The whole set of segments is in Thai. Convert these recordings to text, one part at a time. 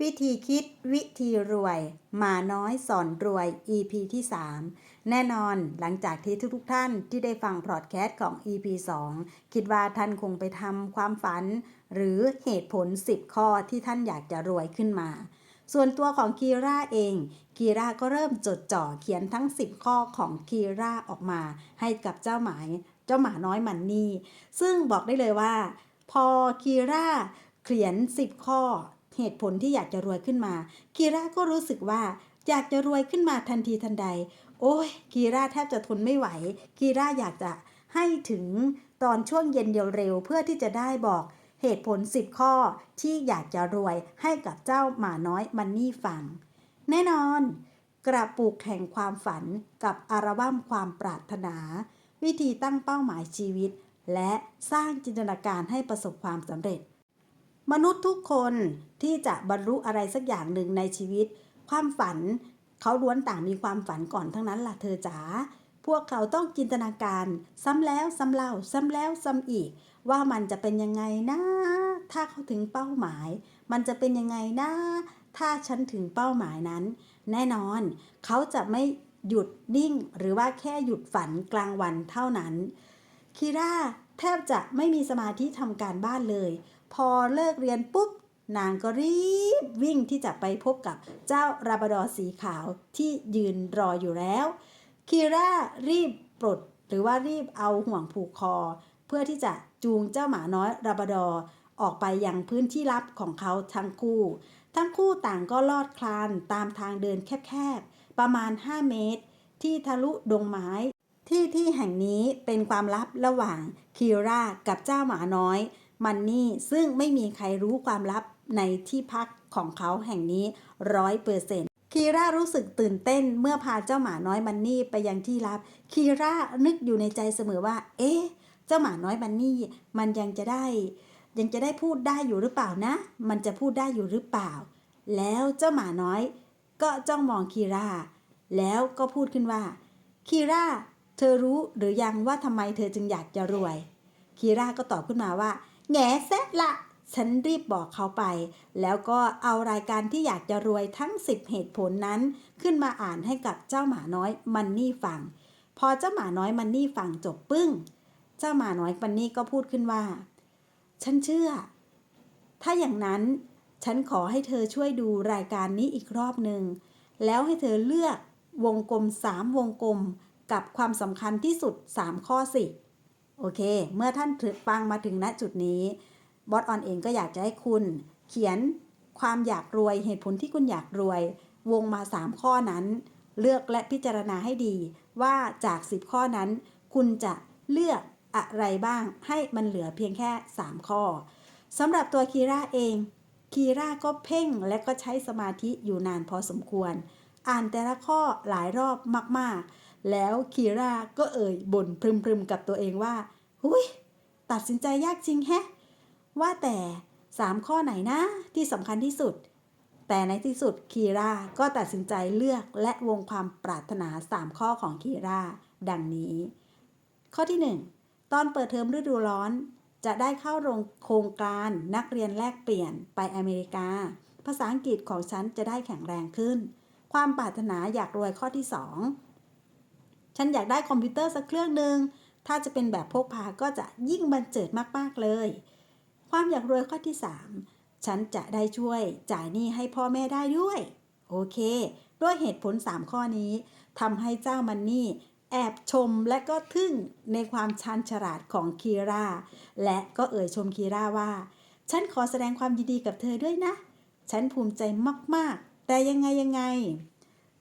วิธีคิดวิธีรวยหมาน้อยสอนรวย EP ที่ 3 แน่นอนหลังจากที่ทุกๆท่านที่ได้ฟังพอดแคสต์ของ EP 2 คิดว่าท่านคงไปทำความฝัน หรือเหตุผล 10 ข้อที่ท่านอยากจะรวยขึ้นมา ส่วนตัวของคีร่าเองคีร่าก็เริ่มจดจ่อเขียนทั้ง 10 ข้อของคีร่าออกมา ให้กับเจ้าหมายเจ้าหมาน้อยมันนี่ซึ่งบอกได้เลยว่า พอคีร่าเขียน 10 ข้อ เหตุผลที่อยากจะรวยขึ้นมาคีราก็รู้สึกว่าอยากจะรวยขึ้นมาทันทีทันใด โอ้ยคีราแทบจะทนไม่ไหวคีราอยากจะให้ถึงตอนช่วงเย็นเดียวเร็วเพื่อที่จะได้บอกเหตุผล 10 ข้อที่อยากจะรวยให้กับเจ้าหมาน้อยมันนี่ฟัง แน่นอน กระปุกแห่งความฝันกับอัลบั้มความปรารถนา วิธีตั้งเป้าหมายชีวิต และสร้างจินตนาการให้ประสบความสำเร็จ มนุษย์ทุกคนที่จะบรรลุอะไรสักอย่างหนึ่งในชีวิต ความฝันเขาล้วนต่างมีความฝันก่อนทั้งนั้นล่ะเธอจ๋าพวกเขาต้องจินตนาการซ้ำแล้วซ้ำเล่าซ้ำแล้วซ้ำอีก ว่ามันจะเป็นยังไงนะ ถ้าเขาถึงเป้าหมาย มันจะเป็นยังไงนะ ถ้าฉันถึงเป้าหมายนั้น แน่นอน เขาจะไม่หยุดนิ่งหรือว่าแค่หยุดฝันกลางวันเท่านั้น คีร่าแทบจะไม่มีสมาธิทำการบ้านเลย พอเลิกเรียนปุ๊บนางก็รีบวิ่งที่จะไปพบกับเจ้าราบดอสีขาวที่ยืนรออยู่แล้ว คีร่ารีบปลดหรือว่ารีบเอาห่วงผูกคอ เพื่อที่จะจูงเจ้าหมาน้อยราบดอออกไปยังพื้นที่ลับของเขาทั้งคู่ ทั้งคู่ต่างก็ลอดคลานตามทางเดินแคบๆ ประมาณ 5 เมตร ที่ทะลุดงไม้ ที่ที่แห่งนี้เป็นความลับระหว่างคีร่ากับเจ้าหมาน้อย มันนี่ซึ่งไม่มีใครรู้ความลับในที่พักของเขาแห่งนี้ร้อยเปอร์เซ็นต์คีร่ารู้สึกตื่นเต้นเมื่อพาเจ้าหมาน้อยมันนี่ไปยังที่ลับ คีร่านึกอยู่ในใจเสมอว่า เอ๊ะ เจ้าหมาน้อยมันนี่ มันยังจะได้ ยังจะได้พูดได้อยู่หรือเปล่านะ มันจะพูดได้อยู่หรือเปล่า แล้วเจ้าหมาน้อย ก็จ้องมองคีร่า แล้วก็พูดขึ้นว่า คีร่า เธอรู้หรือยังว่าทำไมเธอจึงอยากจะรวย คีร่าก็ตอบขึ้นมาว่า แง่แซะละ ฉันรีบบอกเขาไป แล้วก็เอารายการที่อยากจะรวยทั้ง 10 เหตุผลนั้น ขึ้นมาอ่านให้กับเจ้าหมาน้อยมันนี่ฟัง พอเจ้าหมาน้อยมันนี่ฟังจบปึ้ง เจ้าหมาน้อยมันนี่ก็พูดขึ้นว่า ฉันเชื่อ ถ้าอย่างนั้นฉันขอให้เธอช่วยดูรายการนี้อีกรอบหนึ่ง แล้วให้เธอเลือกวงกลม 3 วงกลมกับความสำคัญที่สุด 3 ข้อสิ โอเค เมื่อท่านฟังมาถึงณจุดนี้บอสออนเองก็อยากจะให้คุณเขียนความอยากรวยเหตุผลที่คุณอยากรวย วงมา 3 ข้อนั้น เลือกและพิจารณาให้ดี ว่าจาก 10 ข้อนั้น คุณจะเลือกอะไรบ้างให้มันเหลือเพียงแค่ 3 ข้อสำหรับตัวคีร่าเองคีร่าก็เพ่งและก็ใช้สมาธิอยู่นานพอสมควร อ่านแต่ละข้อหลายรอบมากๆ แล้วคีร่าก็เอ่ยบ่นพรึมๆกับตัวเองว่าหุยตัดสินใจยากจริงแฮะ ว่าแต่3ข้อไหนนะที่สำคัญที่สุด แต่ในที่สุดคีร่าก็ตัดสินใจเลือกและวงความปรารถนา3ข้อของคีร่าดังนี้ ข้อที่1ตอนเปิดเทอมฤดูร้อน จะได้เข้าโรงโครงการนักเรียนแลกเปลี่ยนไปอเมริกา ภาษาอังกฤษของฉันจะได้แข็งแรงขึ้น ความปรารถนาอยากรวยข้อที่2 ฉันอยากได้คอมพิวเตอร์สักเครื่องหนึ่งถ้าจะเป็นแบบพกพาก็จะยิ่งบันเจิดมากๆเลย ความอยากรวยข้อที่ 3 ฉันจะได้ช่วยจ่ายหนี้ให้พ่อแม่ได้ด้วย โอเค ด้วยเหตุผล 3 ข้อนี้ทำให้เจ้ามันนี่แอบชมและก็ทึ่งในความชันฉลาดของคีราและก็เอ่ยชมคีราว่า ฉันขอแสดงความยินดีกับเธอด้วยนะ ฉันภูมิใจมาก ๆ แต่ยังไงยังไง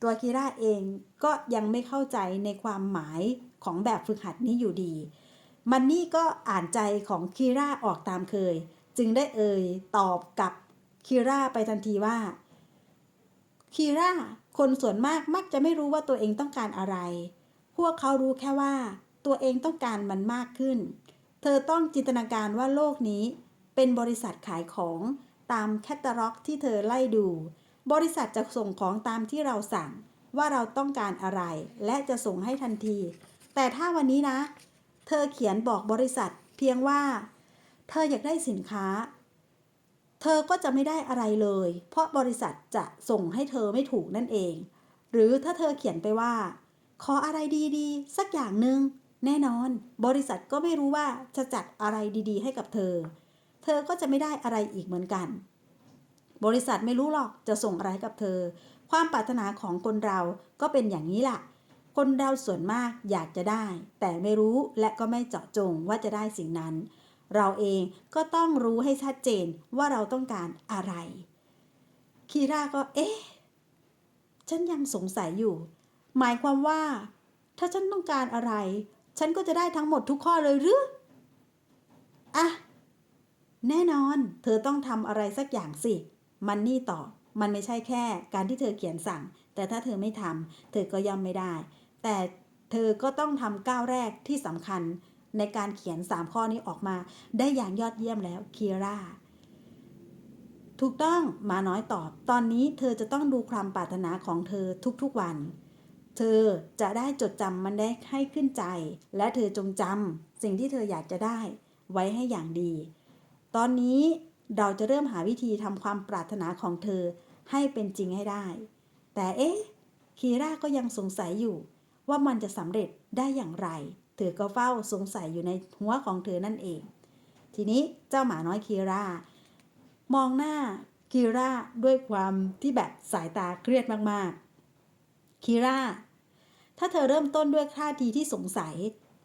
ตัวคีราเองก็ยังไม่เข้าใจในความหมายของแบบฝึกหัดนี้อยู่ดี มันนี่ก็อ่านใจของคีราออกตามเคย จึงได้เอ่ยตอบกับคีราไปทันทีว่าคีราคนส่วนมากมักจะไม่รู้ว่าตัวเองต้องการอะไร พวกเขารู้แค่ว่า ตัวเองต้องการมันมากขึ้น เธอต้องจินตนาการว่าโลกนี้ เป็นบริษัทขายของตามแคตตาล็อกที่เธอไล่ดู บริษัทจะส่งของตามที่เราสั่งว่าเราต้องการอะไร และจะส่งให้ทันที แต่ถ้าวันนี้นะ เธอเขียนบอกบริษัทเพียงว่า เธออยากได้สินค้า เธอก็จะไม่ได้อะไรเลย เพราะบริษัทจะส่งให้เธอไม่ถูกนั่นเอง หรือถ้าเธอเขียนไปว่า ขออะไรดีๆ สักอย่างหนึ่งแน่นอน บริษัทก็ไม่รู้ว่าจะจัดอะไรดีๆ ให้กับเธอ เธอก็จะไม่ได้อะไรอีกเหมือนกัน บริษัทไม่รู้หรอกจะส่งอะไรกับเธอ ความปรารถนาของคนเราก็เป็นอย่างนี้ล่ะ คนเราส่วนมากอยากจะได้ แต่ไม่รู้และก็ไม่เจาะจงว่าจะได้สิ่งนั้น เราเองก็ต้องรู้ให้ชัดเจนว่าเราต้องการอะไร คีราก็เอ๊ะ ฉันยังสงสัยอยู่ หมายความว่า ถ้าฉันต้องการอะไร ฉันก็จะได้ทั้งหมดทุกข้อเลยหรืออะแน่นอน เธอต้องทำอะไรสักอย่างสิ มันนี่ต่อ มันไม่ใช่แค่การที่เธอเขียนสั่ง แต่ถ้าเธอไม่ทำเธอก็ย่อมไม่ได้ แต่เธอก็ต้องทำก้าวแรกที่สำคัญในการเขียน 3 ข้อนี้ออกมา ได้อย่างยอดเยี่ยมแล้วคีราถูกต้องมาน้อยตอบ ตอนนี้เธอจะต้องดูความปรารถนาของเธอทุกๆวัน เธอจะได้จดจำมันได้ให้ขึ้นใจ และเธอจงจำสิ่งที่เธออยากจะได้ ไว้ให้อย่างดี ตอนนี้ เราจะเริ่มหาวิธีทำความปรารถนาของเธอให้เป็นจริงให้ได้ แต่เอ๊ะ คีราก็ยังสงสัยอยู่ ว่ามันจะสำเร็จได้อย่างไร เธอก็เฝ้าสงสัยอยู่ในหัวของเธอนั่นเอง ทีนี้เจ้าหมาน้อยคีรามองหน้าคีราด้วยความที่แบบสายตาเครียดมากๆ คีราถ้าเธอเริ่มต้นด้วยท่าทีที่สงสัย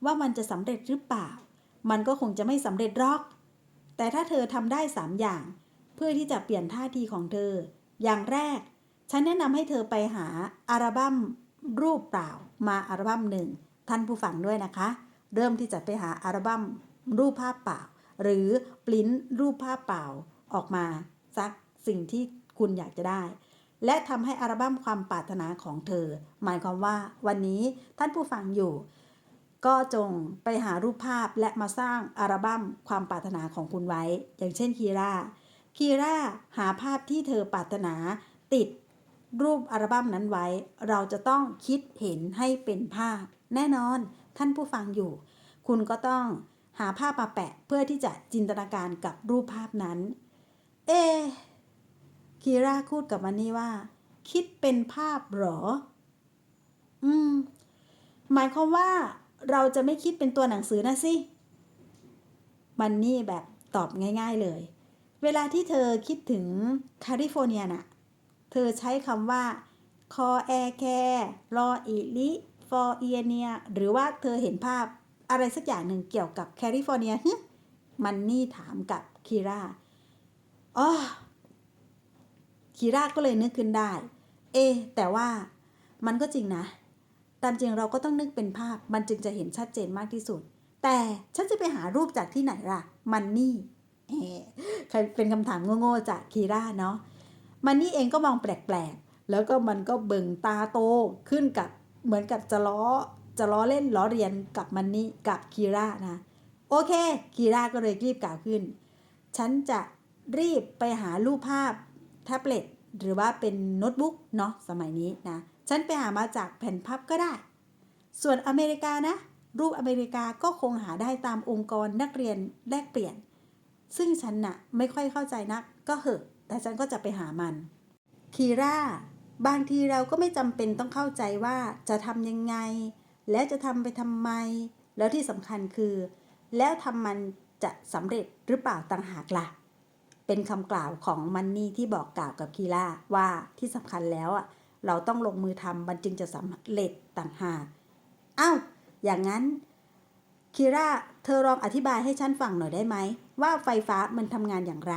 ว่ามันจะสำเร็จหรือเปล่า มันก็คงจะไม่สำเร็จหรอก แต่ถ้าเธอทำได้3อย่าง เพื่อที่จะเปลี่ยนท่าทีของเธอ อย่างแรก ฉันแนะนำให้เธอไปหาอัลบั้มรูปเปล่ามาอัลบั้มหนึ่งท่านผู้ฟังด้วยนะคะ เริ่มที่จะไปหาอัลบั้มรูปภาพเปล่า หรือปริ้นรูปภาพเปล่าออกมาสักสิ่งที่คุณอยากจะได้ และทำให้อัลบั้มความปรารถนาของเธอ หมายความว่าวันนี้ท่านผู้ฟังอยู่ ก็จงไปหารูปภาพและมาสร้างอัลบั้มความปรารถนาของคุณไว้ อย่างเช่นคีราคีราหาภาพที่เธอปรารถนาติดรูปอัลบั้มนั้นไว้ เราจะต้องคิดเห็นให้เป็นภาพ แน่นอนท่านผู้ฟังอยู่ คุณก็ต้องหาภาพมาแปะเพื่อที่จะจินตนาการกับรูปภาพนั้น เอคีราพูดกับมันนี่ว่า คิดเป็นภาพหรอ อืม หมายความว่า เราจะไม่คิดเป็นตัวหนังสือนะสิ มันนี่แบบตอบง่าย ๆเลย เวลาที่เธอคิดถึงแคลิฟอร์เนียน่ะ เธอใช้คำว่าคอแอแครออิลิฟอร์เอียเนียหรือว่าเธอเห็นภาพอะไรสักอย่างหนึ่งเกี่ยวกับแคลิฟอร์เนียมันนี่ถามกับคีราอ๋อคีราก็เลยนึกขึ้นได้ เอแต่ว่ามันก็จริงนะามจริงเราก็ต้องนึกเป็นภาพ มันจึงจะเห็นชัดเจนมากที่สุด แต่ฉันจะไปหารูปจากที่ไหนล่ะ มันนี่เอ๊ะเป็นคำถามโง่ๆจากคีราเนาะ มันนี่เองก็มองแปลกๆ แล้วก็มันก็เบิ่งตาโตขึ้นกับเหมือนกับจะล้อจะล้อเล่นล้อเรียนกับมันนี่กับคีรานะ โอเค คีราก็เลยรีบกล่าวขึ้น ฉันจะรีบไปหารูปภาพแท็บเล็ตหรือว่าเป็นโน้ตบุ๊กเนาะสมัยนี้นะ ฉันไปหามาจากแผ่นพับก็ได้ ส่วนอเมริกานะ รูปอเมริกาก็คงหาได้ตามองค์กรนักเรียนแลกเปลี่ยน ซึ่งฉันน่ะไม่ค่อยเข้าใจนัก ก็เหอะ แต่ฉันก็จะไปหามัน คีร่า บางทีเราก็ไม่จำเป็นต้องเข้าใจว่าจะทำยังไง และจะทำไปทำไม แล้วที่สำคัญคือ แล้วทำมันจะสำเร็จหรือเปล่าต่างหากล่ะเป็นคำกล่าวของมันนี่ที่บอกกล่าวกับคีร่าว่าที่สำคัญแล้วอะ เราต้องลงมือทำมันจึงจะสำเร็จต่างหากอ้าวอย่างนั้นคีร่าเธอลองอธิบายให้ฉันฟังหน่อยได้ไหม ว่าไฟฟ้ามันทำงานอย่างไร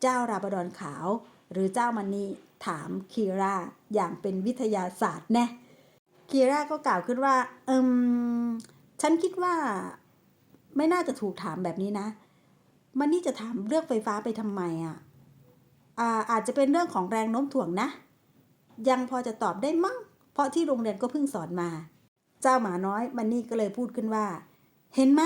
เจ้าราบดอนขาว หรือเจ้ามันนี่ถามคีร่าอย่างเป็นวิทยาศาสตร์แน่คีร่าก็กล่าวขึ้นว่าเอิมฉันคิดว่า ไม่น่าจะถูกถามแบบนี้นะ มันนี่จะถามเรื่องไฟฟ้าไปทำไมอะอ่าอาจจะเป็นเรื่องของแรงโน้มถ่วงนะ ยังพอจะตอบได้มั้งเพราะที่โรงเรียนก็เพิ่งสอนมา เจ้าหมาน้อยมันนี่ก็เลยพูดขึ้นว่า เห็นไหม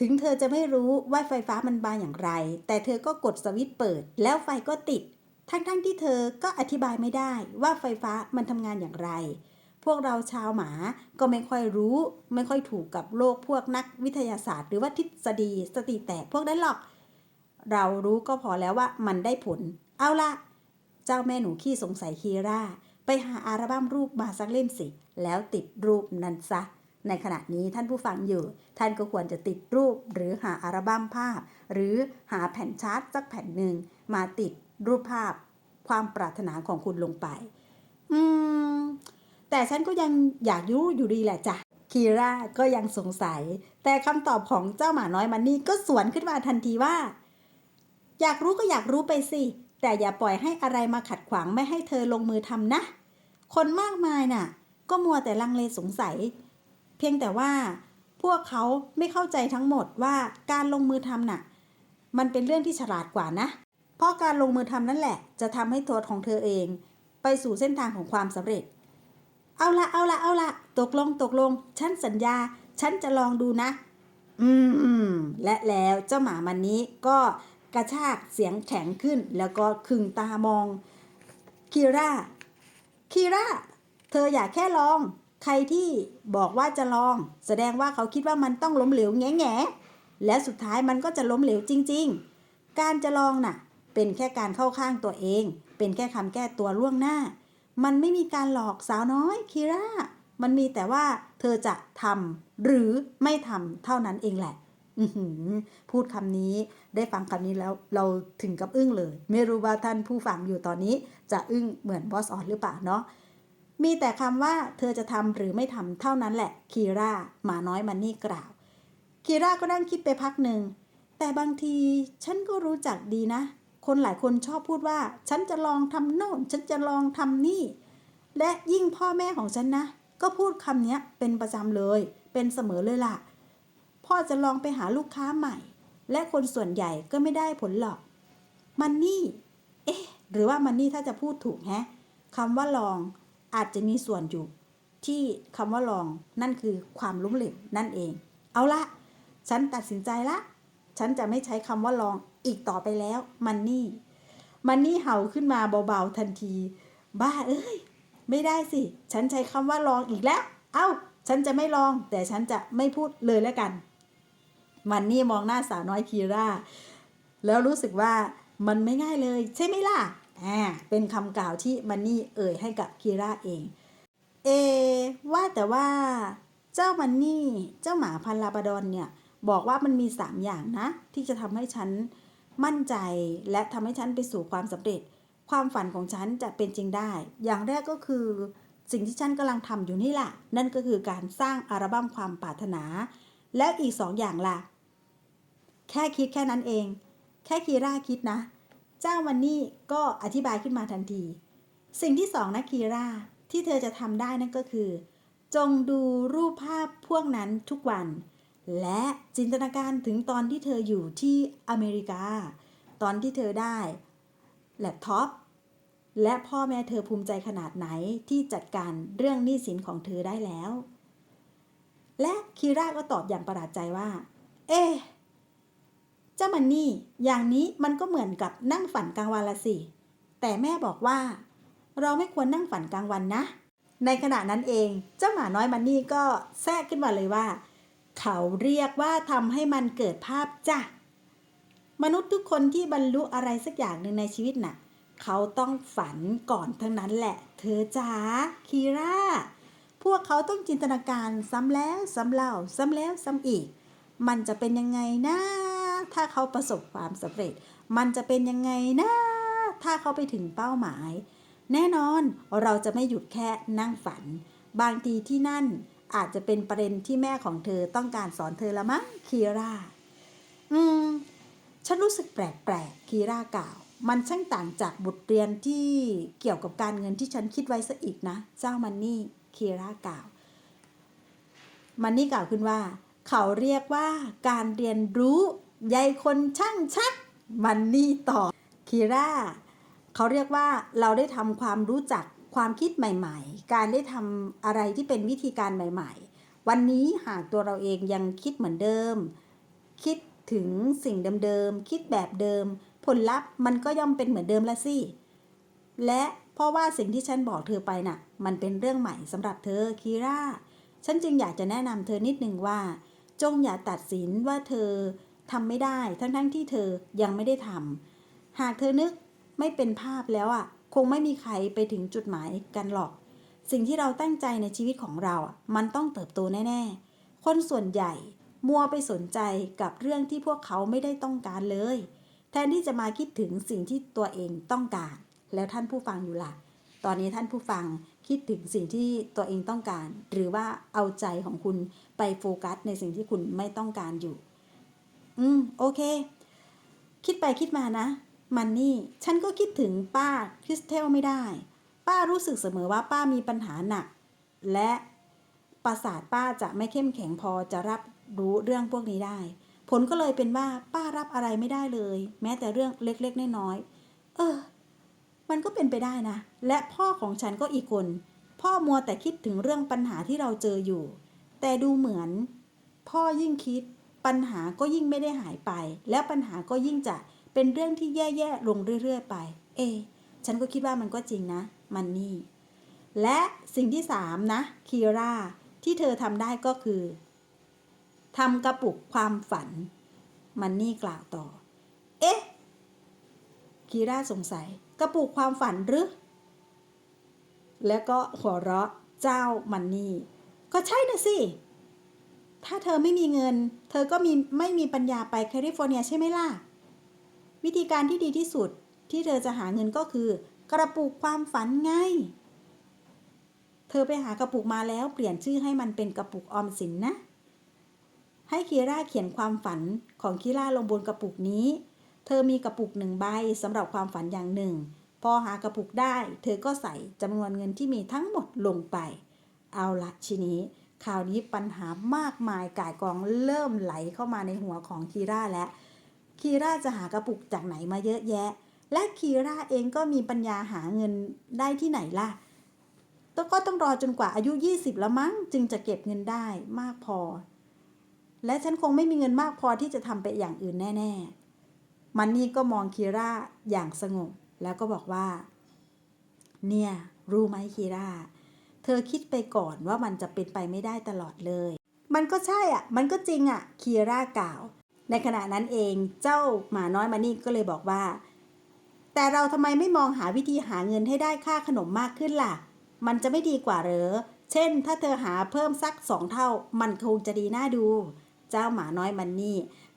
ถึงเธอจะไม่รู้ว่าไฟฟ้ามันมาอย่างไร แต่เธอก็กดสวิตช์เปิด แล้วไฟก็ติด ทั้งๆทที่เธอก็อธิบายไม่ได้ว่าไฟฟ้ามันทำงานอย่างไร พวกเราชาวหมาก็ไม่ค่อยรู้ ไม่ค่อยถูกกับโลกพวกนักวิทยาศาสตร์ หรือว่าทฤษฎีสติแตกพวกนั้นหรอก เรารู้ก็พอแล้วว่ามันได้ผล เอาละ เจ้าแม่หนูขี้สงสัยคีราไปหาอัลบั้มรูปมาสักเล่มสิ แล้วติดรูปนั้นซะ ในขณะนี้ท่านผู้ฟังอยู่ ท่านก็ควรจะติดรูปหรือหาอัลบั้มภาพ หรือหาแผ่นชาร์ตสักแผ่นหนึ่งมาติดรูปภาพ ความปรารถนาของคุณลงไป อืม แต่ฉันก็ยังอยากรู้อยู่ดีแหละจ้ะคีร่าก็ยังสงสัย แต่คำตอบของเจ้าหมาน้อยมันนี่ก็สวนขึ้นมาทันทีว่า อยากรู้ก็อยากรู้ไปสิ แต่อย่าปล่อยให้อะไรมาขัดขวางไม่ให้เธอลงมือทำนะ คนมากมายน่ะ ก็มัวแต่ลังเลสงสัย เพียงแต่ว่า พวกเขาไม่เข้าใจทั้งหมดว่าการลงมือทำน่ะ มันเป็นเรื่องที่ฉลาดกว่านะ เพราะการลงมือทำนั่นแหละ จะทำให้ตัวของเธอเอง ไปสู่เส้นทางของความสำเร็จ เอาละเอาละเอาละตกลงตกลง ฉันสัญญา ฉันจะลองดูนะ อืมและแล้วเจ้าหมามันนี้ก็ กระชากเสียงแข็งขึ้น แล้วก็ขึงตามองคีร่าคีร่าเธออยากแค่ลอง ใครที่บอกว่าจะลอง แสดงว่าเขาคิดว่ามันต้องล้มเหลวแง่แง่และสุดท้ายมันก็จะล้มเหลวจริง ๆ การจะลองน่ะ เป็นแค่การเข้าข้างตัวเอง เป็นแค่คำแก้ตัวล่วงหน้า มันไม่มีการหลอกสาวน้อยคีร่ามันมีแต่ว่าเธอจะทำหรือไม่ทำเท่านั้นเองแหละ พูดคำนี้ได้ฟังคำนี้แล้วเราถึงกับอึ้งเลย ไม่รู้ว่าท่านผู้ฟังอยู่ตอนนี้ จะอึ้งเหมือนบอสออนหรือเปล่าเนาะมีแต่คำว่าเธอจะทำหรือไม่ทำเท่านั้นแหละคีร่าหมาน้อยมันนี่กล่าวคีร่าก็นั่งคิดไปพักหนึ่ง แต่บางทีฉันก็รู้จักดีนะ คนหลายคนชอบพูดว่า ฉันจะลองทำโน่น ฉันจะลองทำนี่ และยิ่งพ่อแม่ของฉันนะ ก็พูดคำนี้เป็นประจำเลย เป็นเสมอเลยล่ะ พ่อจะลองไปหาลูกค้าใหม่ และคนส่วนใหญ่ก็ไม่ได้ผลหรอก มันนี่ เอ๊ะ หรือว่ามันนี่ถ้าจะพูดถูกแฮะคำว่าลองอาจจะมีส่วนอยู่ ที่คำว่าลองนั่นคือความล้มเหลวนั่นเอง เอาละ ฉันตัดสินใจละ ฉันจะไม่ใช้คำว่าลองอีกต่อไปแล้วมันนี่ มันนี่เห่าขึ้นมาเบาๆทันที บ้าเอ้ย ไม่ได้สิ ฉันใช้คำว่าลองอีกแล้ว เอ้า ฉันจะไม่ลอง แต่ฉันจะไม่พูดเลยแล้วกัน มันนี่มองหน้าสาวน้อยคีร่า แล้วรู้สึกว่ามันไม่ง่ายเลย ใช่ไหมล่ะอ่าเป็นคำกล่าวที่มันนี่เอ่ยให้กับคีร่าเอง เอ ว่าแต่ว่าเจ้ามันนี่เจ้าหมาพันลาบดอนเนี่ยบอกว่ามันมีสามอย่างนะ ที่จะทำให้ฉันมั่นใจและทำให้ฉันไปสู่ความสำเร็จ ความฝันของฉันจะเป็นจริงได้ อย่างแรกก็คือสิ่งที่ฉันกำลังทำอยู่นี่แหละ นั่นก็คือการสร้างอัลบั้มความปรารถนา แล้วอีกสองอย่างล่ะ แค่คิดแค่นั้นเอง แค่คีร่าคิดนะ เจ้ามันนี่ก็อธิบายขึ้นมาทันที สิ่งที่สองนะคีร่าที่เธอจะทำได้นั่นก็คือ จงดูรูปภาพพวกนั้นทุกวัน และจินตนาการถึงตอนที่เธออยู่ที่อเมริกา ตอนที่เธอได้แล็ปท็อปและพ่อแม่เธอภูมิใจขนาดไหนที่จัดการเรื่องหนี้สินของเธอได้แล้ว และคีร่าก็ตอบอย่างประหลาดใจว่า เอ๊ะ เจ้ามันนี่ อย่างนี้มันก็เหมือนกับนั่งฝันกลางวันละสิ แต่แม่บอกว่า เราไม่ควรนั่งฝันกลางวันนะ ในขณะนั้นเองเจ้าหมาน้อยมันนี่ก็แทรกขึ้นมาเลยว่า เขาเรียกว่าทำให้มันเกิดภาพจ้ะ มนุษย์ทุกคนที่บรรลุอะไรสักอย่างหนึ่งในชีวิตน่ะ เขาต้องฝันก่อนทั้งนั้นแหละ เธอจ๋าคีร่าพวกเขาต้องจินตนาการซ้ำแล้วซ้ำเล่าซ้ำแล้วซ้ำอีก มันจะเป็นยังไงนะ ถ้าเขาประสบความสำเร็จ มันจะเป็นยังไงนะ ถ้าเขาไปถึงเป้าหมาย แน่นอนเราจะไม่หยุดแค่นั่งฝัน บางทีที่นั่นอาจจะเป็นประเด็นที่แม่ของเธอต้องการสอนเธอละมั้งคีร่าอืม ฉันรู้สึกแปลกๆคีร่ากล่าว มันช่างต่างจากบทเรียนที่เกี่ยวกับการเงินที่ฉันคิดไว้ซะอีกนะ เจ้ามันนี่คีร่ากล่าว มันนี่กล่าวขึ้นว่า เขาเรียกว่าการเรียนรู้ ยายคนช่างชักมันนี่ต่อคีร่าเขาเรียกว่าเราได้ทำความรู้จักความคิดใหม่ ๆ การได้ทำอะไรที่เป็นวิธีการใหม่ ๆ วันนี้หากตัวเราเองยังคิดเหมือนเดิม คิดถึงสิ่งเดิมๆคิดแบบเดิม ผลลัพธ์มันก็ย่อมเป็นเหมือนเดิมละสิและเพราะว่าสิ่งที่ฉันบอกเธอไปน่ะ มันเป็นเรื่องใหม่สำหรับเธอคีร่าฉันจึงอยากจะแนะนำเธอนิดนึงว่า จงอย่าตัดสินว่าเธอ ทำไม่ได้ทั้งๆที่เธอยังไม่ได้ทำหากเธอนึกไม่เป็นภาพแล้วอะ คงไม่มีใครไปถึงจุดหมายกันหรอก สิ่งที่เราตั้งใจในชีวิตของเราอะ มันต้องเติบโตแน่ๆ คนส่วนใหญ่มัวไปสนใจกับเรื่องที่พวกเขาไม่ได้ต้องการเลย แทนที่จะมาคิดถึงสิ่งที่ตัวเองต้องการ แล้วท่านผู้ฟังอยู่ล่ะ ตอนนี้ท่านผู้ฟังคิดถึงสิ่งที่ตัวเองต้องการ หรือว่าเอาใจของคุณไปโฟกัสในสิ่งที่คุณไม่ต้องการอยู่ อืม โอเค คิดไปคิดมานะ มันนี่ ฉันก็คิดถึงป้าคริสเทลไม่ได้ ป้ารู้สึกเสมอว่าป้ามีปัญหาหนัก และประสาทป้าจะไม่เข้มแข็งพอจะรับรู้เรื่องพวกนี้ได้ ผลก็เลยเป็นว่าป้ารับอะไรไม่ได้เลย แม้แต่เรื่องเล็กๆน้อยๆเออ มันก็เป็นไปได้นะ และพ่อของฉันก็อีกคน พ่อมัวแต่คิดถึงเรื่องปัญหาที่เราเจออยู่ แต่ดูเหมือน พ่อยิ่งคิด ปัญหาก็ยิ่งไม่ได้หายไป แล้วปัญหาก็ยิ่งจะเป็นเรื่องที่แย่ๆลงเรื่อยๆไป เอ ฉันก็คิดว่ามันก็จริงนะ มันนี่ และสิ่งที่สามนะคีราที่เธอทำได้ก็คือทำกระปุกความฝัน มันนี่กล่าวต่อ เอ๊ะคีราสงสัย กระปุกความฝันหรือ แล้วก็หัวเราะเจ้ามันนี่ ก็ใช่นะสิ ถ้าเธอไม่มีเงิน เธอก็มีไม่มีปัญญาไปแคลิฟอร์เนียใช่ไหมล่ะ วิธีการที่ดีที่สุดที่เธอจะหาเงินก็คือ กระปุกความฝันไง เธอไปหากระปุกมาแล้วเปลี่ยนชื่อให้มันเป็นกระปุกออมสินนะ ให้คีร่าเขียนความฝันของคีร่าลงบนกระปุกนี้ เธอมีกระปุกหนึ่งใบสำหรับความฝันอย่างหนึ่ง พอหากระปุกได้ เธอก็ใส่จำนวนเงินที่มีทั้งหมดลงไป เอาละทีนี้ คราวนี้ปัญหามากมายก่ายกองเริ่มไหลเข้ามาในหัวของคีร่าแล้วคีร่าจะหากระปุกจากไหนมาเยอะแยะ และคีร่าเองก็มีปัญญาหาเงินได้ที่ไหนล่ะก็ต้องรอจนกว่าอายุ 20 แล้วมั้งจึงจะเก็บเงินได้มากพอ และฉันคงไม่มีเงินมากพอที่จะทำไปอย่างอื่นแน่ ๆ มันนี่ก็มองคีร่าอย่างสงบ แล้วก็บอกว่า เนี่ย รู้ไหมคีร่า เธอคิดไปก่อนว่ามันจะเป็นไปไม่ได้ตลอดเลย มันก็ใช่อะ มันก็จริงอะ คีร่ากล่าว ในขณะนั้นเองเจ้าหมาน้อยมานี่ก็เลยบอกว่า แต่เราทำไมไม่มองหาวิธีหาเงินให้ได้ค่าขนมมากขึ้นล่ะ มันจะไม่ดีกว่าหรอเช่น ถ้าเธอหาเพิ่มสักสองเท่า มันคงจะดีน่าดู เจ้าหมาน้อยมันนี่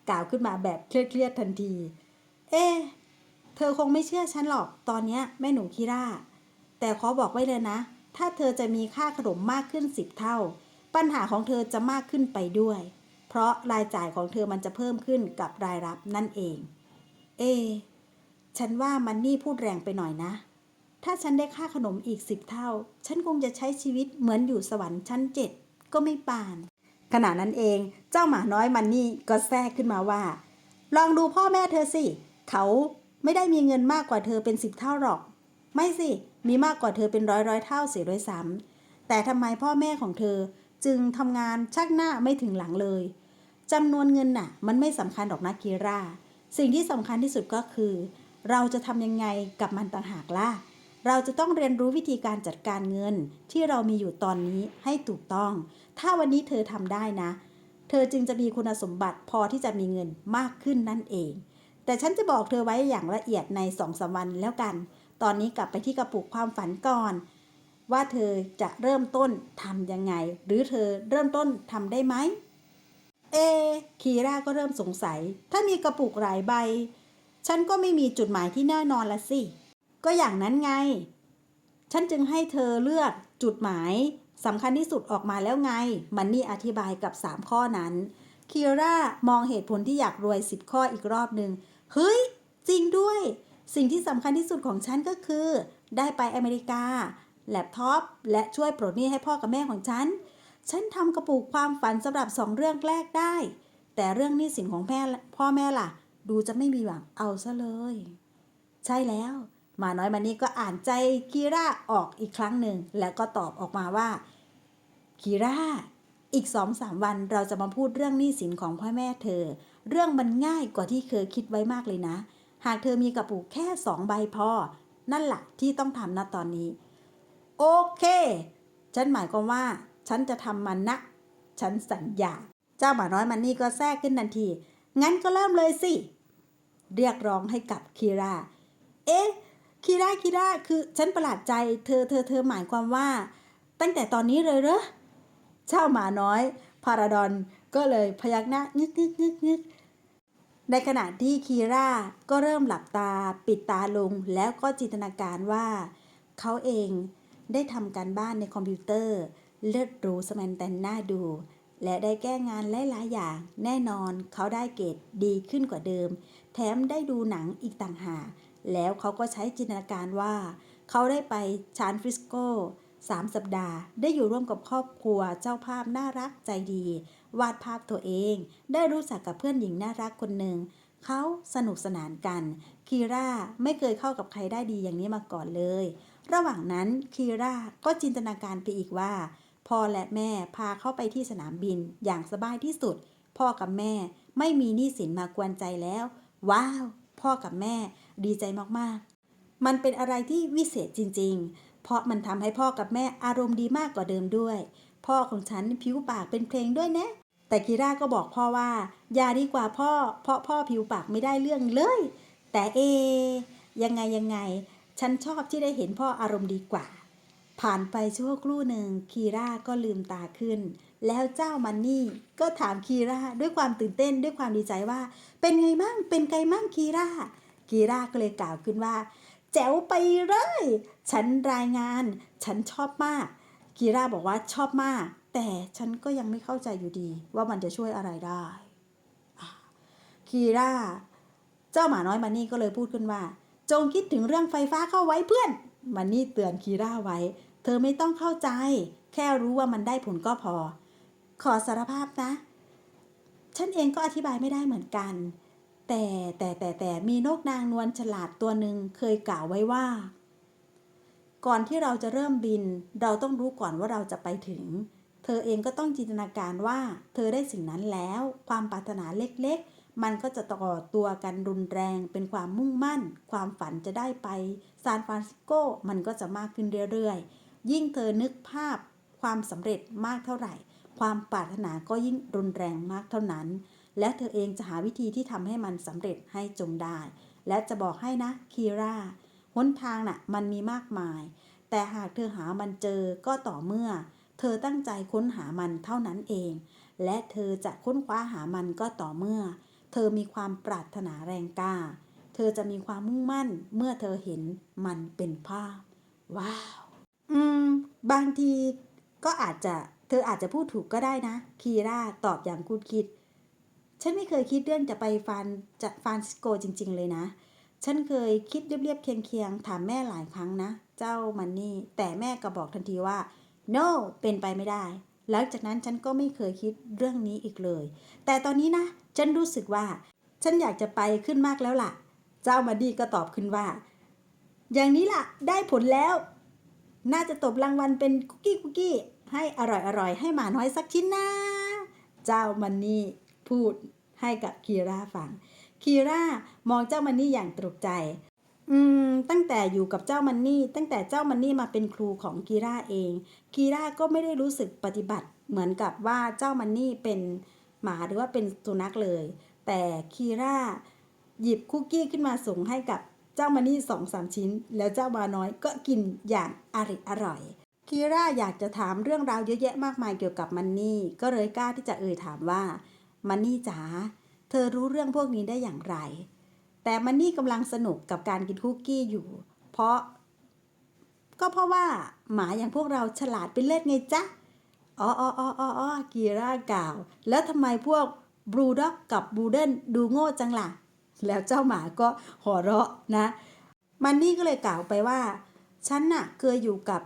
กล่าวขึ้นมาแบบเครียดๆทันที เอ๊เธอคงไม่เชื่อฉันหรอก ตอนนี้แม่หนูคิร่า แต่ขอบอกไว้เลยนะ ถ้าเธอจะมีค่าขนมมากขึ้นสิบเท่า ปัญหาของเธอจะมากขึ้นไปด้วย เพราะรายจ่ายของเธอมันจะเพิ่มขึ้นกับรายรับนั่นเอง เอ ฉันว่ามันนี่พูดแรงไปหน่อยนะ ถ้าฉันได้ค่าขนมอีกสิบเท่า ฉันคงจะใช้ชีวิตเหมือนอยู่สวรรค์ชั้นเจ็ดก็ไม่ปาน ขณะนั้นเองเจ้าหมาน้อยมันนี่ก็แทรกขึ้นมาว่า ลองดูพ่อแม่เธอสิ เขาไม่ได้มีเงินมากกว่าเธอเป็นสิบเท่าหรอก ไม่สิ มีมากกว่าเธอเป็นร้อยร้อยเท่าเสียด้วยซ้ำแต่ทำไมพ่อแม่ของเธอจึงทำงานชักหน้าไม่ถึงหลังเลยจำนวนเงินน่ะ มันไม่สำคัญหรอกนะกีรา สิ่งที่สำคัญที่สุดก็คือ เราจะทำยังไงกับมันต่างหากล่ะ เราจะต้องเรียนรู้วิธีการจัดการเงินที่เรามีอยู่ตอนนี้ให้ถูกต้อง ถ้าวันนี้เธอทำได้นะ เธอจึงจะมีคุณสมบัติพอที่จะมีเงินมากขึ้นนั่นเอง แต่ฉันจะบอกเธอไว้อย่างละเอียดในสองสามวันแล้วกัน ตอนนี้กลับไปที่กระปุกความฝันก่อน ว่าเธอจะเริ่มต้นทำยังไง หรือเธอเริ่มต้นทำได้ไหมเอ คีร่าก็เริ่มสงสัย ถ้ามีกระปุกหลายใบ ฉันก็ไม่มีจุดหมายที่แน่นอนละสิ ก็อย่างนั้นไง ฉันจึงให้เธอเลือกจุดหมายสำคัญที่สุดออกมาแล้วไง มันนี่อธิบายกับ 3 ข้อนั้น คีร่ามองเหตุผลที่อยากรวย 10 ข้ออีกรอบหนึ่ง เฮ้ย จริงด้วย สิ่งที่สำคัญที่สุดของฉันก็คือ ได้ไปอเมริกา แล็ปท็อป และช่วยปลดหนี้ให้พ่อกับแม่ของฉัน ฉันทำกระปุกความฝันสำหรับสองเรื่องแรกได้ แต่เรื่องหนี้สินของแม่พ่อแม่ล่ะ ดูจะไม่มีหวังเอาซะเลย ใช่แล้วมาน้อยมันนี่ก็อ่านใจคีร่าออกอีกครั้งหนึ่ง แล้วก็ตอบออกมาว่าคีร่าอีกสองสามวันเราจะมาพูดเรื่องหนี้สินของพ่อแม่เธอ เรื่องมันง่ายกว่าที่เคยคิดไว้มากเลยนะ หากเธอมีกระปุกแค่สองใบพอ นั่นแหละที่ต้องทำณตอนนี้ โอเค ฉันหมายความว่า ฉันจะทำมันนะ ฉันสัญญา เจ้าหมาน้อยมันนี่ก็แทรกขึ้นทันที งั้นก็เริ่มเลยสิ เรียกร้องให้กับคีรา เอ๊ะ คีราคีราคือฉันประหลาดใจ เธอเธอเธอหมายความว่า ตั้งแต่ตอนนี้เลยเหรอ เจ้าหมาน้อย พาราดอนก็เลยพยักหน้างึกงึกงึกงึก ในขณะที่คีราก็เริ่มหลับตาปิดตาลงแล้วก็จินตนาการว่า เขาเองได้ทำการบ้านในคอมพิวเตอร์ เลิศหรูสแมนแตนน่าดู และได้แก้งานหลายๆอย่าง แน่นอนเขาได้เกรดดีขึ้นกว่าเดิม แถมได้ดูหนังอีกต่างหากแล้วเขาก็ใช้จินตนาการว่า เขาได้ไปชานฟริสโกสามสัปดาห์ ได้อยู่ร่วมกับครอบครัวเจ้าภาพน่ารักใจดี วาดภาพตัวเอง ได้รู้จักกับเพื่อนหญิงน่ารักคนหนึ่ง เขาสนุกสนานกัน คีราไม่เคยเข้ากับใครได้ดีอย่างนี้มาก่อนเลย ระหว่างนั้นคีราก็จินตนาการไปอีกว่า พ่อและแม่พาเข้าไปที่สนามบินอย่างสบายที่สุด พ่อกับแม่ไม่มีหนี้สินมากวนใจแล้ว ว้าว พ่อกับแม่ ดีใจมากๆ มันเป็นอะไรที่วิเศษจริง ๆ เพราะมันทำให้พ่อกับแม่อารมณ์ดีมากกว่าเดิมด้วยพ่อของฉันผิวปากเป็นเพลงด้วยนะ แต่กีราก็บอกพ่อว่า อย่าดีกว่าพ่อ เพราะพ่อผิวปากไม่ได้เรื่องเลย แต่เอ ยังไงยังไง ฉันชอบที่ได้เห็นพ่ออารมณ์ดีกว่า ผ่านไปชั่วครู่หนึ่งคีราก็ลืมตาขึ้น แล้วเจ้ามันนี่ก็ถามคีราด้วยความตื่นเต้นด้วยความดีใจว่า เป็นไงมั่งเป็นไงมั่งคีราคีราก็เลยกล่าวขึ้นว่า แจ๋วไปเลย ฉันรายงาน ฉันชอบมากคีราบอกว่าชอบมาก แต่ฉันก็ยังไม่เข้าใจอยู่ดีว่ามันจะช่วยอะไรได้ คีร่า เจ้าหมาน้อยมันนี่ก็เลยพูดขึ้นว่า จงคิดถึงเรื่องไฟฟ้าเข้าไว้เพื่อน มันนี่เตือนคีร่าไว้ เธอไม่ต้องเข้าใจ แค่รู้ว่ามันได้ผลก็พอ ขอสารภาพนะ ฉันเองก็อธิบายไม่ได้เหมือนกัน แต่แต่แต่แต่มีนกนางนวลฉลาดตัวหนึ่งเคยกล่าวไว้ว่า ก่อนที่เราจะเริ่มบิน เราต้องรู้ก่อนว่าเราจะไปถึง ธอเองก็ต้องจินตนาการว่าเธอได้สิ่งนั้นแล้ว ความปรารถนาเล็กๆ มันก็จะต่อตัวกันรุนแรงเป็นความมุ่งมั่น ความฝันจะได้ไปซานฟรานซิสโกมันก็จะมากขึ้นเรื่อยๆ ยิ่งเธอนึกภาพความสำเร็จมากเท่าไหร่ ความปรารถนาก็ยิ่งรุนแรงมากเท่านั้น และเธอเองจะหาวิธีที่ทำให้มันสำเร็จให้จงได้ และจะบอกให้นะคีราหนทางน่ะมันมีมากมาย แต่หากเธอหามันเจอก็ต่อเมื่อ เธอตั้งใจค้นหามันเท่านั้นเอง และเธอจะค้นคว้าหามันก็ต่อเมื่อ เธอมีความปรารถนาแรงกล้า เธอจะมีความมุ่งมั่นเมื่อเธอเห็นมันเป็นภาพ ว้าว อืม บางทีก็อาจจะเธออาจจะพูดถูกก็ได้นะ คีราตอบอย่างคุดคิด ฉันไม่เคยคิดเรื่องจะไปฟานจะฟานซิสโกจริง ๆ เลยนะ ฉันเคยคิดเรียบๆเคียงๆถามแม่หลายครั้งนะ เจ้ามันนี่ แต่แม่ก็บอกทันทีว่า no เป็นไปไม่ได้ หลังจากนั้นฉันก็ไม่เคยคิดเรื่องนี้อีกเลย แต่ตอนนี้นะ ฉันรู้สึกว่า ฉันอยากจะไปขึ้นมากแล้วล่ะ เจ้ามันนี่ก็ตอบขึ้นว่า อย่างนี้ล่ะ ได้ผลแล้ว น่าจะตบรางวัลเป็นคุกกี้คุกกี้ ให้อร่อยอร่อยให้หมาน้อยสักชิ้นนะ เจ้ามันนี่พูดให้กับคีราฟังคีรามองเจ้ามันนี่อย่างตกใจ อืมตั้งแต่อยู่กับเจ้ามันนี่ตั้งแต่เจ้ามันนี่มาเป็นครูของกีราเองกีราก็ไม่ได้รู้สึกปฏิบัติเหมือนกับว่าเจ้ามันนี่เป็นหมาหรือว่าเป็นสุนัขเลย แต่คีราหยิบคุกกี้ขึ้นมาส่งให้กับเจ้ามันนี่สองสามชิ้น แล้วเจ้ามาน้อยก็กินอย่างอร่อยอร่อยคีราอยากจะถามเรื่องราวเยอะแยะมากมายเกี่ยวกับมันนี่ ก็เลยกล้าที่จะเอ่ยถามว่ามันนี่จ๋าเธอรู้เรื่องพวกนี้ได้อย่างไร แต่มันนี่กำลังสนุกกับการกินคุกกี้อยู่ เพราะ ก็เพราะว่าหมาอย่างพวกเราฉลาดเป็นเลิศไงจ๊ะอ๋ออ๋ออ๋ออ๋อกีรากล่าว แล้วทำไมพวกบลูด็อกกับบูเดนดูโง่จังล่ะ แล้วเจ้าหมาก็หัวเราะนะ มันนี่ก็เลยกล่าวไปว่า ฉันน่ะเคยอยู่กับ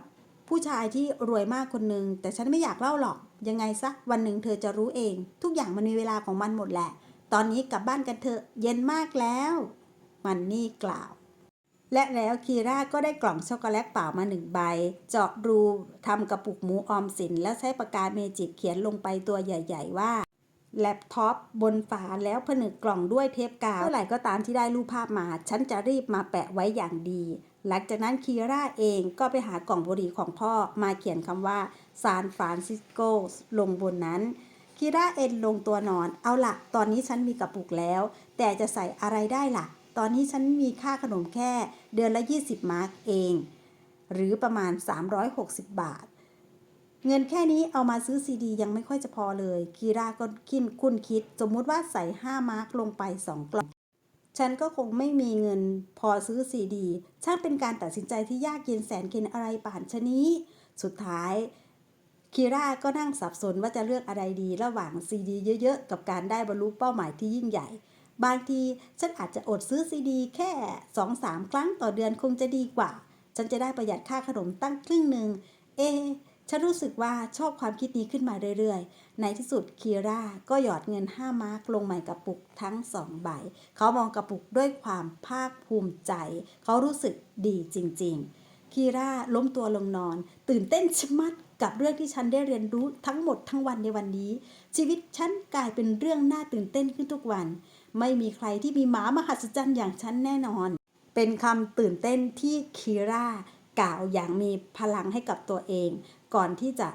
ผู้ชายที่รวยมากคนหนึ่งแต่ฉันไม่อยากเล่าหรอก ยังไงซะวันหนึ่งเธอจะรู้เอง ทุกอย่างมันมีเวลาของมันหมดแหละ ตอนนี้กลับบ้านกันเถอะ เย็นมากแล้ว มันนี่กล่าว และแล้วคีราก็ได้กล่องช็อกโกแลตเปล่ามาหนึ่งใบ เจาะรูทำกระปุกหมูออมสิน แล้วใช้ปากกาเมจิกเขียนลงไปตัวใหญ่ ๆ ว่าแล็ปท็อปบนฝาแล้วผนึกกล่องด้วยเทปกาวเมื่อไหร่ก็ตามที่ได้รูปภาพมา ฉันจะรีบมาแปะไว้อย่างดี หลังจากนั้นคีราเองก็ไปหากล่องบุหรี่ของพ่อมาเขียนคำว่าซานฟรานซิสโกลงบนนั้น คีราเอ็นลงตัวนอน เอาละตอนนี้ฉันมีกระปุกแล้ว แต่จะใส่อะไรได้ล่ะ ตอนนี้ฉันมีค่าขนมแค่เดือนละ 20 มาร์กเอง หรือประมาณ 360 บาท เงินแค่นี้เอามาซื้อซีดียังไม่ค่อยจะพอเลย คีราก็คินคุณคิด สมมุติว่าใส่ 5 มาร์กลงไป 2 กล่อง ฉันก็คงไม่มีเงินพอซื้อซีดี ช่างเป็นการตัดสินใจที่ยากเย็นแสนเข็ญอะไรป่านชนี้ สุดท้าย คีร่าก็นั่งสับสนว่าจะเลือกอะไรดีระหว่างซีดีเยอะๆ กับการได้บรรลุเป้าหมายที่ยิ่งใหญ่ บางทีฉันอาจจะอดซื้อซีดีแค่ 2-3 ครั้งต่อเดือนคงจะดีกว่า ฉันจะได้ประหยัดค่าขนมตั้งครึ่งหนึ่ง เอ ฉันรู้สึกว่าชอบความคิดนี้ขึ้นมาเรื่อยๆ ในที่สุดคีร่าก็หยอดเงิน 5 มาร์กลงใหม่กระปุกทั้ง2ใบ เขามองกระปุกด้วยความภาคภูมิใจ เขารู้สึกดีจริง ๆ คีร่าล้มตัวลงนอน ตื่นเต้นชะมัด กับเรื่องที่ฉันได้เรียนรู้ทั้งหมดทั้งวันในวันนี้ ชีวิตฉันกลายเป็นเรื่องน่าตื่นเต้นขึ้นทุกวัน ไม่มีใครที่มีหมามหัศจรรย์อย่างฉันแน่นอน เป็นคำตื่นเต้นที่คีร่ากล่าวอย่างมีพลังให้กับตัวเอง ก่อนที่จะ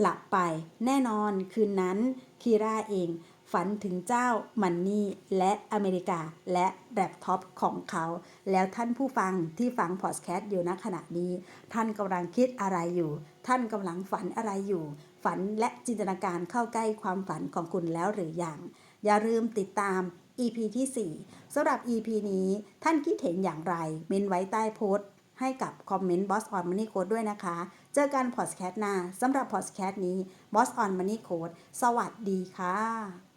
หลับไป แน่นอนคืนนั้นคีร่าเอง ฝันถึงเจ้ามันนี่และอเมริกาและแล็ปท็อปของเขา แล้วท่านผู้ฟังที่ฟังพอดแคสต์อยู่ณขณะนี้ ท่านกำลังคิดอะไรอยู่ ท่านกำลังฝันอะไรอยู่ ฝันและจินตนาการเข้าใกล้ความฝันของคุณแล้วหรือยังอย่าลืมติดตาม EP ที่ 4สำหรับ EP นี้ท่านคิดเห็นอย่างไร เมนไว้ใต้โพสต์ ให้กับคอมเมนต์ Boss on Money Code ด้วยนะคะ เจอกันพอดแคสต์หน้าสำหรับพอดแคสต์นี้ Boss on Money Code สวัสดีค่ะ